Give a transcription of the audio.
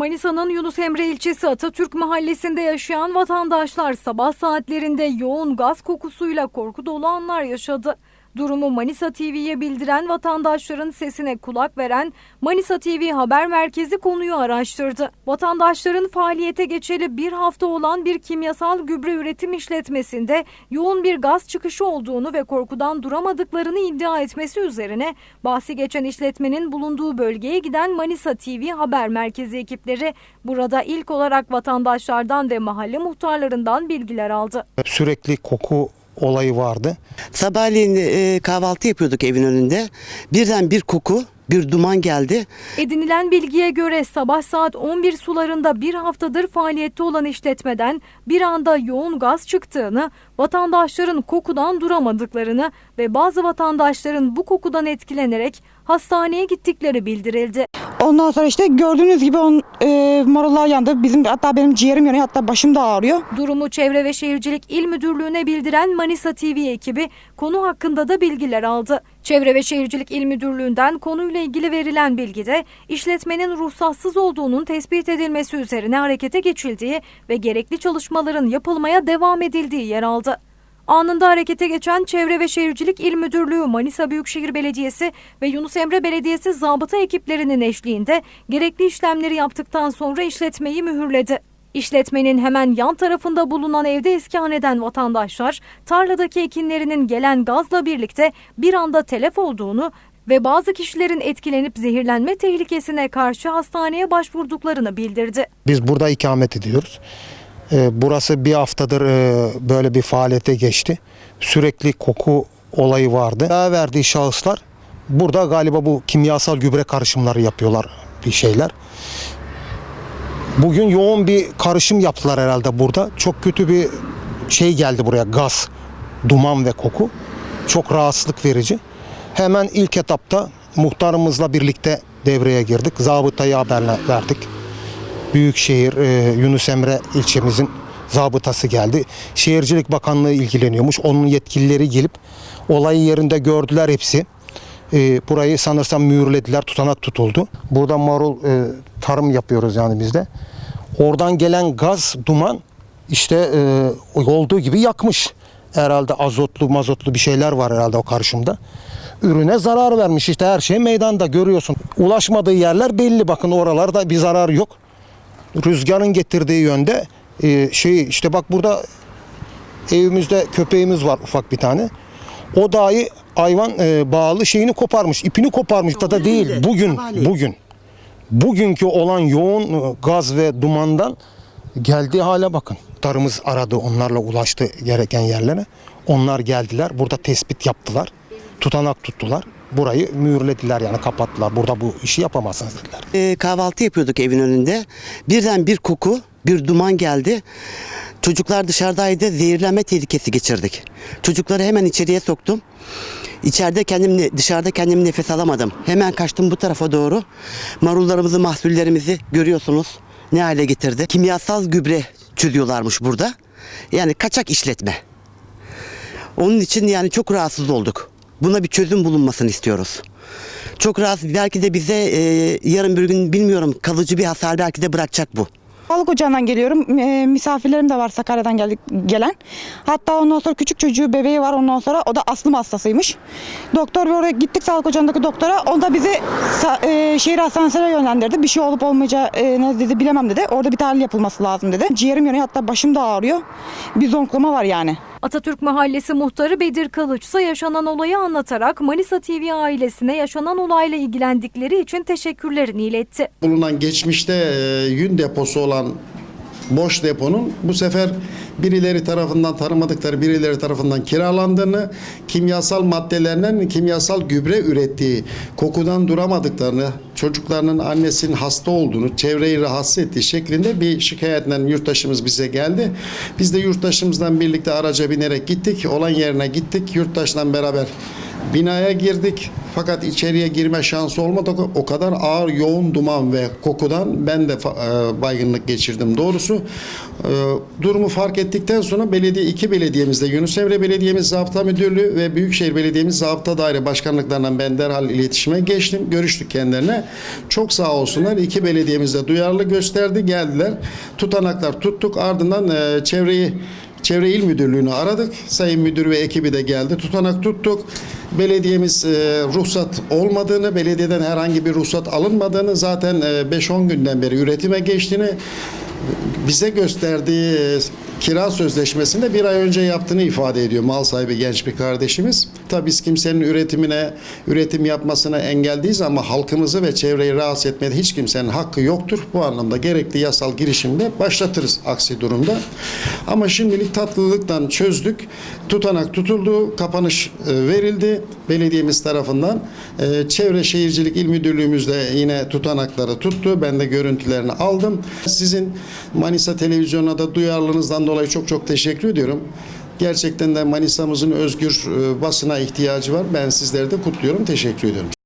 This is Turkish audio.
Manisa'nın Yunus Emre ilçesi Atatürk mahallesinde yaşayan vatandaşlar sabah saatlerinde yoğun gaz kokusuyla korku dolu anlar yaşadı. Durumu Manisa TV'ye bildiren vatandaşların sesine kulak veren Manisa TV haber merkezi konuyu araştırdı. Vatandaşların faaliyete geçeli bir hafta olan bir kimyasal gübre üretim işletmesinde yoğun bir gaz çıkışı olduğunu ve korkudan duramadıklarını iddia etmesi üzerine bahsi geçen işletmenin bulunduğu bölgeye giden Manisa TV haber merkezi ekipleri burada ilk olarak vatandaşlardan ve mahalle muhtarlarından bilgiler aldı. Sürekli koku olayı vardı. Sabahleyin e, kahvaltı yapıyorduk evin önünde. Birden bir koku, bir duman geldi. Edinilen bilgiye göre sabah saat 11 sularında bir haftadır faaliyette olan işletmeden bir anda yoğun gaz çıktığını, vatandaşların kokudan duramadıklarını ve bazı vatandaşların bu kokudan etkilenerek hastaneye gittikleri bildirildi. Ondan sonra işte gördüğünüz gibi on, e, marullar yandı. Bizim hatta benim ciğerim yanıyor hatta başım da ağrıyor. Durumu Çevre ve Şehircilik İl Müdürlüğü'ne bildiren Manisa TV ekibi konu hakkında da bilgiler aldı. Çevre ve Şehircilik İl Müdürlüğü'nden konuyla ilgili verilen bilgide işletmenin ruhsatsız olduğunun tespit edilmesi üzerine harekete geçildiği ve gerekli çalışmaların yapılmaya devam edildiği yer aldı. Anında harekete geçen Çevre ve Şehircilik İl Müdürlüğü, Manisa Büyükşehir Belediyesi ve Yunus Emre Belediyesi zabıta ekiplerinin eşliğinde gerekli işlemleri yaptıktan sonra işletmeyi mühürledi. İşletmenin hemen yan tarafında bulunan evde iskan eden vatandaşlar tarladaki ekinlerinin gelen gazla birlikte bir anda telef olduğunu ve bazı kişilerin etkilenip zehirlenme tehlikesine karşı hastaneye başvurduklarını bildirdi. Biz burada ikamet ediyoruz. Ee, burası bir haftadır e, böyle bir faaliyete geçti. Sürekli koku olayı vardı. Daha verdiği şahıslar burada galiba bu kimyasal gübre karışımları yapıyorlar bir şeyler. Bugün yoğun bir karışım yaptılar herhalde burada. Çok kötü bir şey geldi buraya gaz, duman ve koku. Çok rahatsızlık verici. Hemen ilk etapta muhtarımızla birlikte devreye girdik. Zabıtayı haber verdik. Büyükşehir e, Yunus Emre ilçemizin zabıtası geldi. Şehircilik Bakanlığı ilgileniyormuş. Onun yetkilileri gelip olayı yerinde gördüler hepsi. E, burayı sanırsam mühürlediler, tutanak tutuldu. Burada marul e, tarım yapıyoruz yani bizde. Oradan gelen gaz, duman işte e, olduğu gibi yakmış. Herhalde azotlu, mazotlu bir şeyler var herhalde o karışımda. Ürüne zarar vermiş işte her şey meydanda görüyorsun. Ulaşmadığı yerler belli bakın oralarda bir zarar yok. Rüzgarın getirdiği yönde e, şey işte bak burada evimizde köpeğimiz var ufak bir tane. O dahi hayvan e, bağlı şeyini koparmış, ipini koparmış da değil. Bugün, bugün, bugünkü olan yoğun e, gaz ve dumandan geldiği hale bakın. Tarımız aradı, onlarla ulaştı gereken yerlere. Onlar geldiler, burada tespit yaptılar, tutanak tuttular. Burayı mühürlediler yani kapattılar. Burada bu işi yapamazsınız dediler. E, kahvaltı yapıyorduk evin önünde. Birden bir koku, bir duman geldi. Çocuklar dışarıdaydı. Zehirlenme tehlikesi geçirdik. Çocukları hemen içeriye soktum. İçeride kendim dışarıda kendim nefes alamadım. Hemen kaçtım bu tarafa doğru. Marullarımızı, mahsullerimizi görüyorsunuz. Ne hale getirdi? Kimyasal gübre çözüyorlarmış burada. Yani kaçak işletme. Onun için yani çok rahatsız olduk. Buna bir çözüm bulunmasını istiyoruz. Çok rahatsız. Belki de bize e, yarın bir gün bilmiyorum kalıcı bir hasar belki de bırakacak bu. Sağlık ocağından geliyorum. E, misafirlerim de var Sakarya'dan geldik, gelen. Hatta ondan sonra küçük çocuğu bebeği var ondan sonra o da astım hastasıymış. Doktor ve oraya gittik sağlık ocağındaki doktora. O da bizi e, şehir hastanesine yönlendirdi. Bir şey olup olmayacağı e, ne dedi bilemem dedi. Orada bir tahlil yapılması lazım dedi. Ciğerim yanıyor hatta başım da ağrıyor. Bir zonklama var yani. Atatürk Mahallesi muhtarı Bedir Kılıç ise yaşanan olayı anlatarak Manisa TV ailesine yaşanan olayla ilgilendikleri için teşekkürlerini iletti. bulunan geçmişte e, yün deposu olan boş deponun bu sefer birileri tarafından tanımadıkları birileri tarafından kiralandığını, kimyasal maddelerden kimyasal gübre ürettiği, kokudan duramadıklarını, çocuklarının annesinin hasta olduğunu, çevreyi rahatsız ettiği şeklinde bir şikayetle yurttaşımız bize geldi. Biz de yurttaşımızdan birlikte araca binerek gittik. Olan yerine gittik. Yurttaşla beraber Binaya girdik fakat içeriye girme şansı olmadı. O kadar ağır yoğun duman ve kokudan ben de e, baygınlık geçirdim doğrusu. E, Durumu fark ettikten sonra belediye iki belediyemizde Yunus Emre Belediyemiz Zabıta Müdürlüğü ve Büyükşehir Belediyemiz Zabıta Daire Başkanlıklarından ben derhal iletişime geçtim. Görüştük kendilerine. Çok sağ olsunlar. İki belediyemiz de duyarlı gösterdi. Geldiler. Tutanaklar tuttuk. Ardından e, çevreyi Çevre İl Müdürlüğü'nü aradık. Sayın Müdür ve ekibi de geldi. Tutanak tuttuk. Belediyemiz e, ruhsat olmadığını, belediyeden herhangi bir ruhsat alınmadığını, zaten e, 5-10 günden beri üretime geçtiğini, bize gösterdiği e, kira sözleşmesinde bir ay önce yaptığını ifade ediyor mal sahibi genç bir kardeşimiz. Tabii biz kimsenin üretimine, üretim yapmasına engel değiliz ama halkımızı ve çevreyi rahatsız etmede hiç kimsenin hakkı yoktur. Bu anlamda gerekli yasal girişimde başlatırız aksi durumda. Ama şimdilik tatlılıktan çözdük. Tutanak tutuldu, kapanış e, verildi belediyemiz tarafından. E, Çevre Şehircilik İl Müdürlüğümüz de yine tutanakları tuttu. Ben de görüntülerini aldım. Sizin Manisa Televizyonu'na da duyarlılığınızdan dolayı çok çok teşekkür ediyorum. Gerçekten de Manisa'mızın özgür e, basına ihtiyacı var. Ben sizleri de kutluyorum. Teşekkür ediyorum.